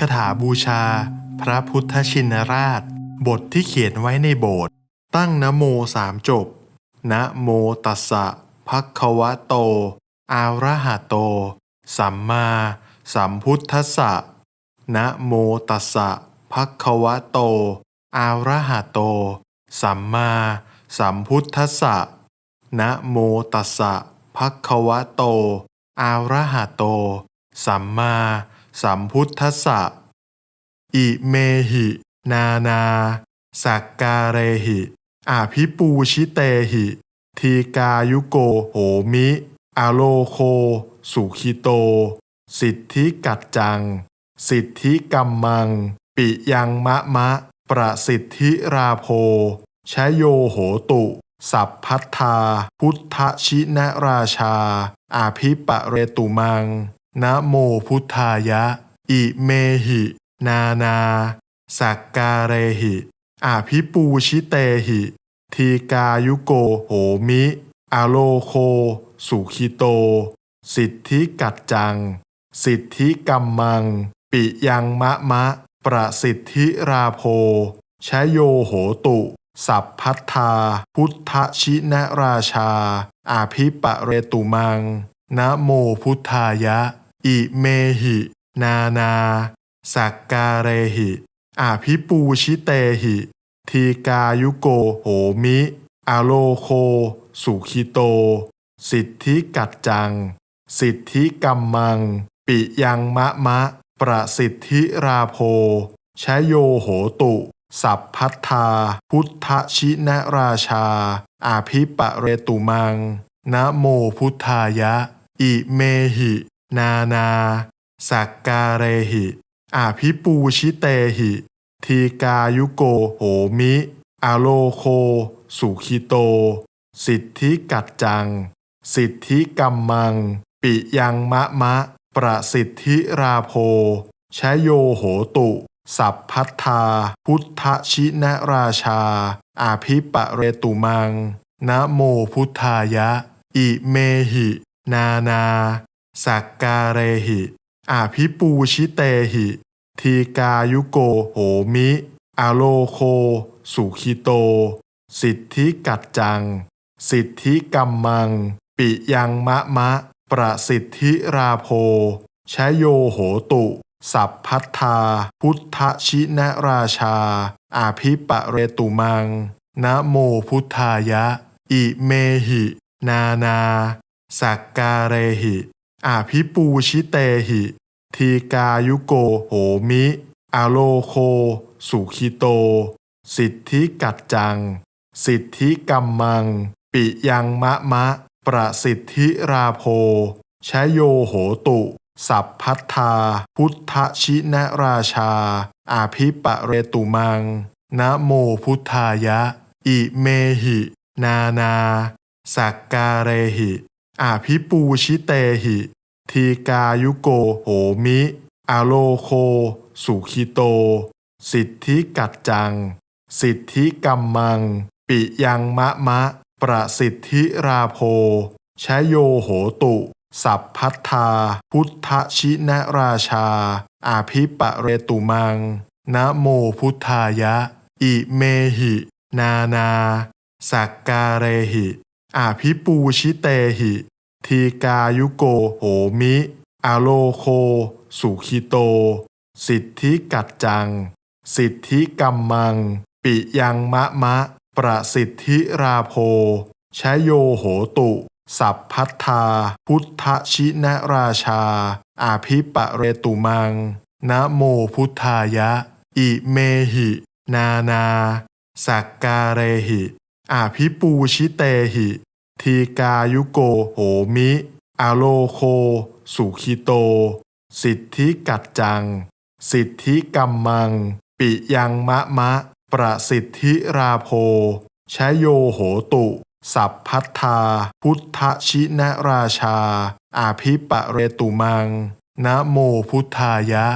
คาถาบูชา พระพุทธชินราช บทที่เขียนไว้ในโบสถ์ตั้งนะโมสามจบนะโมตัสสะภะคะวะโต อาระหะโต สัมมาสัมพุทธัสสะนะโมตัสสะภะคะวะโต อาระหะโต สัมมาสัมพุทธัสสะนะโมตัสสะภะคะวะโต อาระหะโต สัมมา สัมพุทธะอิเมหิ นานา สักการะหิอาภิปูชิเตหิ ทีกายุโกโหมิ อโลโค สุขิโต สิทธิกัจจัง สิทธิกัมมัง ปิยังมะมะ ประสิทธิราโพชโยโหตุ สัพพัทธา พุทธชินราชา อาภิปะเรตุมัง นะโมพุทธายะ อิเมหิ นานา สักการะหิอาภิปูชิเตหิ ทีกายุโกโหมิ อโลโค สุขิโต สิทธิกัจจัง สิทธิกัมมัง ปิยังมะมะ ประสิทธิราโพชโยโหตุ สัพพัทธา พุทธชินราชา อาภิปะเรตุมัง นะโมพุทธายะ อิเมหิ นานา สักการหิอาภิปูชิเตหิ ทีกายุโกโหมิ อโลโค สุขิโต สิทธิกัจจัง สิทธิกัมมัง ปิยังมะมะ ประสิทธิราโพชโยโหตุ สัพพัทธา พุทธชินราชา อาภิปะเรตุมังนะโมพุทธายะ อิเมหิ นานาสักการหิอาภิปูชิเตหิ ทีกายุโกโหมิ อโลโค สุขิโต สิทธิกัจจัง สิทธิกัมมัง ปิยังมะมะ ประสิทธิราโพชโยโหตุ สัพพัทธา พุทธชินราชา อาภิปะเรตุมังนะโมพุทธายะ อิเมหิ นานา สักการะหิอาภิปูชิเตหิ ทีกายุโกโหมิ อโลโค สุขิโต สิทธิกัจจัง สิทธิกัมมัง ปิยังมะมะ ประสิทธิราโพชโยโหตุ สัพพัทธา พุทธชินราชา อาภิปะเรตุมัง นะโมพุทธายะ อิเมหิ นานา สักการะหิ อาภิปูชิเตหิ ทีกายุโกโหมิ อโลโค สุขิโต สิทธิกัจจัง สิทธิกัมมัง ปิยังมะมะ ประสิทธิราโพชโยโหตุ สัพพัทธา พุทธชินราชา อาภิปะเรตุมัง นะโมพุทธายะ อิเมหิ นานา สักการะหิ อาภิปูชิเตหิ ทีกายุโกโหมิ อโลโค สุขิโต สิทธิกัจจัง สิทธิกัมมัง ปิยังมะมะ ประสิทธิราโพชโยโหตุ สัพพัทธา พุทธชินราชา อาภิปะเรตุมัง นะโมพุทธายะ อิเมหิ นานา สักการหิอาภิปูชิเตหิ ทีกายุโกโหมิ อโลโค สุขิโต สิทธิกัจจัง สิทธิกัมมัง ปิยังมะมะ ประสิทธิราโพชโยโหตุ สัพพัทธา พุทธชินราชา อาภิปะเรตุมัง นะโมพุทธายะ อิเมหิ นานา สักการหิ อาภิปูชิเตหิ ทีกายุโกโหมิอโลโค สุขิโต สิทธิกัจจัง สิทธิกัมมัง ปิยังมะมะ ประสิทธิราโพชโยโหตุ สัพพัทธา พุทธชินราชา อาภิปะเรตุมัง นะโมพุทธายะ